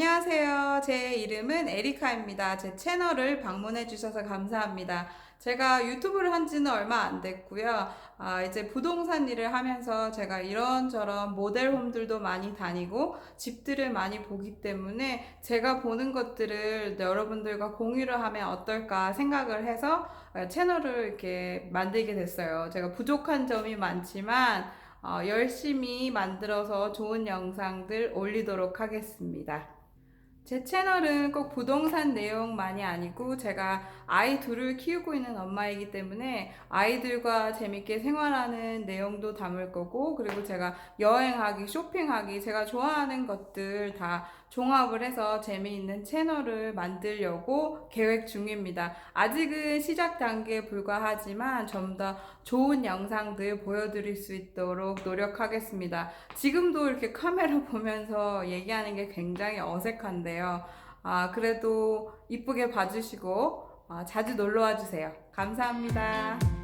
안녕하세요. 제 이름은 에리카입니다. 제 채널을 방문해 주셔서 감사합니다. 제가 유튜브를 한 지는 얼마 안 됐고요. 아, 이제 부동산 일을 하면서 제가 이런저런 모델홈들도 많이 다니고 집들을 많이 보기 때문에 제가 보는 것들을 여러분들과 공유를 하면 어떨까 생각을 해서 어, 채널을 이렇게 만들게 됐어요. 제가 부족한 점이 많지만 어, 열심히 만들어서 좋은 영상들 올리도록 하겠습니다. 제 채널은 꼭 부동산 내용만이 아니고 제가 아이 둘을 키우고 있는 엄마이기 때문에 아이들과 재밌게 생활하는 내용도 담을 거고 그리고 제가 여행하기, 쇼핑하기, 제가 좋아하는 것들 다 종합을 해서 재미있는 채널을 만들려고 계획 중입니다. 아직은 시작 단계에 불과하지만 좀 더 좋은 영상들 보여드릴 수 있도록 노력하겠습니다. 지금도 이렇게 카메라 보면서 얘기하는 게 굉장히 어색한 데요. 아, 그래도 이쁘게 봐주시고 아, 자주 놀러 와 주세요. 감사합니다.